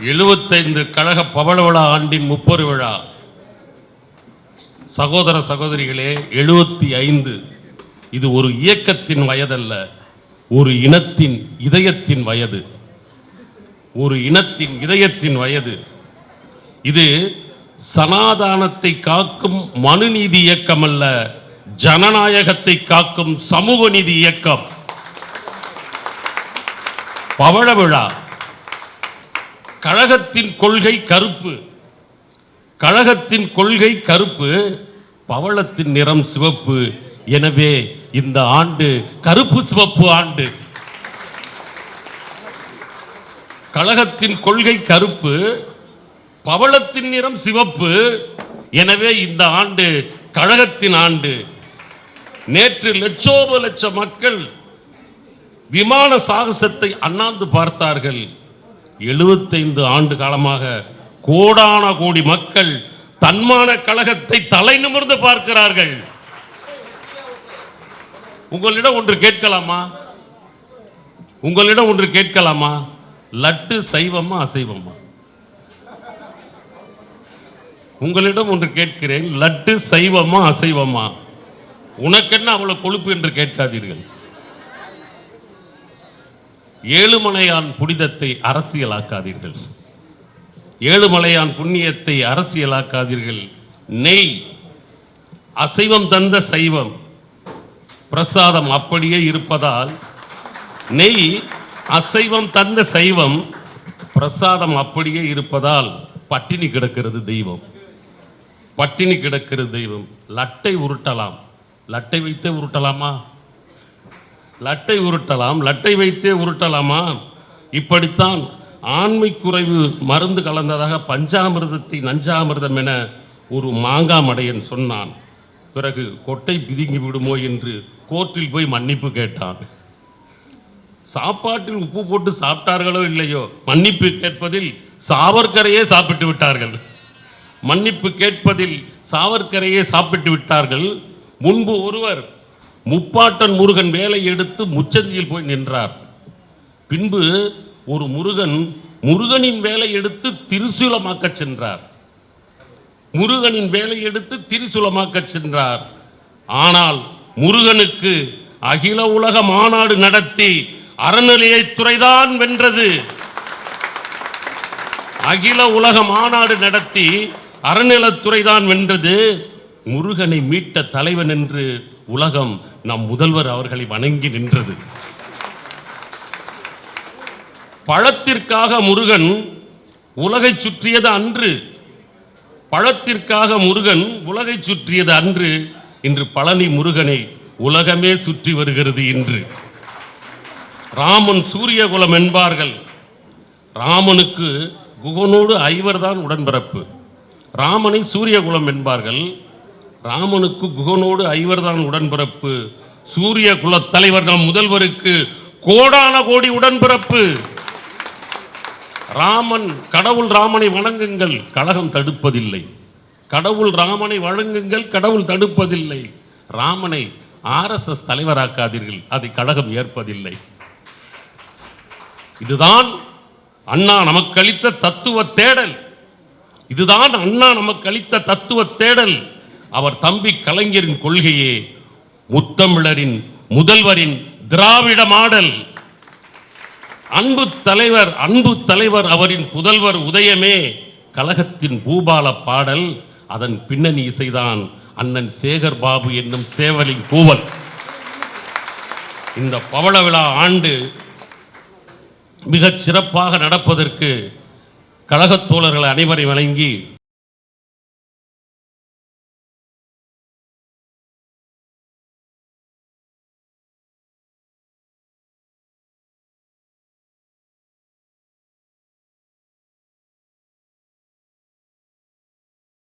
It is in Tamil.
எழுபத்தைந்து கழக பவள விழா ஆண்டின் முப்பது விழா. சகோதர சகோதரிகளே எழுபத்தி ஐந்து. இது ஒரு இயக்கத்தின் வயதல்ல ஒரு இனத்தின் இதயத்தின் வயது. ஒரு இனத்தின் இதயத்தின் வயது. இது சனாதானத்தை காக்கும் மனுநீதி இயக்கம் அல்ல ஜனநாயகத்தை காக்கும் சமூக நீதி இயக்கம். பவள விழா. கழகத்தின் கொள்கை கருப்பு. கழகத்தின் கொள்கை கருப்பு பவளத்தின் நிறம் சிவப்பு. எனவே இந்த ஆண்டு கருப்பு சிவப்பு ஆண்டு. கழகத்தின் கொள்கை கருப்பு பவளத்தின் நிறம் சிவப்பு. எனவே இந்த ஆண்டு கழகத்தின் ஆண்டு. நேற்று லட்சோப லட்ச மக்கள் விமான சாகசத்தை அண்ணாந்து பார்த்தார்கள். எழுபத்தைந்து ஆண்டு காலமாக கோடான கோடி மக்கள் தன்மான கழகத்தை தலை நிமிர்ந்து பார்க்கிறார்கள். உங்களிடம் ஒன்று கேட்கலாமா? உங்களிடம் ஒன்று கேட்கலாமா? லட்டு சைவமா அசைவமா? உங்களிடம் ஒன்று கேட்கிறேன் லட்டு சைவமா அசைவமா? உனக்கென்ன அவ்வளவு கொழுப்பு என்று கேட்காதீர்கள். ஏழுமலையான் புனிதத்தை அரசியலாக்காதீர்கள். ஏழுமலையான் புண்ணியத்தை அரசியலாக்காதீர்கள். நெய் அசைவம் தந்த சைவம் பிரசாதம் அப்படியே இருப்பதால் நெய் அசைவம் தந்த சைவம் பிரசாதம் அப்படியே இருப்பதால் பட்டினி கிடக்கிறது தெய்வம். பட்டினி கிடக்கிறது தெய்வம். லட்டை உருட்டலாம். லட்டை வைத்தே உருட்டலாமா? லட்டை உருட்டலாம் லட்டை வைத்தே உருட்டலாமா? இப்படித்தான் ஆண்மை குறைவு மருந்து கலந்ததாக பஞ்சாமிர்தத்தை நஞ்சாமிர்தம் என ஒரு மாங்காமடையன் சொன்னான். பிறகு கொட்டை பிதுங்கி விடுமோ என்று கோர்ட்டில் போய் மன்னிப்பு கேட்டான். சாப்பாட்டில் உப்பு போட்டு சாப்பிட்டார்களோ இல்லையோ? மன்னிப்பு கேட்பதில் சாவர்கரையே சாப்பிட்டு விட்டார்கள். மன்னிப்பு கேட்பதில் சாவர்கரையே சாப்பிட்டு விட்டார்கள். முன்பு ஒருவர் முப்பாட்டன் முருகன் வேலை எடுத்து முச்சந்தியில் போய் நின்றார். பின்பு ஒரு முருகன் முருகனின் வேலை எடுத்து திருசூலமாக்க சென்றார். முருகனின் வேலை எடுத்து திரிசூலமாக்க சென்றார். ஆனால் முருகனுக்கு அகில உலக மாநாடு நடத்தி அறநிலையத்துறைதான் வென்றது. அகில உலக மாநாடு நடத்தி அறநிலத்துறை தான் வென்றது. முருகனை மீட்ட தலைவன் என்று உலகம் நம் முதல்வர் அவர்களை வணங்கி நின்றது. பழத்திற்காக முருகன் உலகை சுற்றியது அன்று. பழத்திற்காக முருகன் உலகை சுற்றியது அன்று. இன்று பழனி முருகனை உலகமே சுற்றி வருகிறது இன்று. ராமன் சூரியகுலம் என்பார்கள். ராமனுக்கு குகனோடு ஐவர்தான் உடன்பிறப்பு. ராமனை சூரியகுலம் என்பார்கள். ராமனுக்கு குகனோடு ஐவர்தான் உடன்பிறப்பு. சூரிய குலத்தலைவர் நம் முதல்வருக்கு கோடான கோடி உடன்பிறப்பு. ராமன் கடவுள் ராமனை வணங்குங்கள் கழகம் தடுப்பதில்லை. கடவுள் ராமனை வழங்குங்கள் கடவுள் தடுப்பதில்லை. ராமனை ஆர்எஸ்எஸ் தலைவராக்காதீர்கள் அதை கழகம் ஏற்பதில்லை. இதுதான் அண்ணா நமக்கு அளித்த தத்துவ தேடல். இதுதான் அண்ணா நமக்கு அளித்த தத்துவ தேடல். அவர் தம்பி கலைஞரின் கொள்கையே முத்தமிழரின் முதல்வரின் திராவிட மாடல். அன்பு தலைவர் அன்பு தலைவர் அவரின் புதல்வர் உதயமே கழகத்தின் பூபால பாடல் அதன் பின்னணி இசைதான் அண்ணன் சேகர் பாபு என்னும் சேவலின் கூவல். இந்த பவள விழா ஆண்டு மிகச் சிறப்பாக நடப்பதற்கு கழகத் தோழர்கள் அனைவரை வழங்கி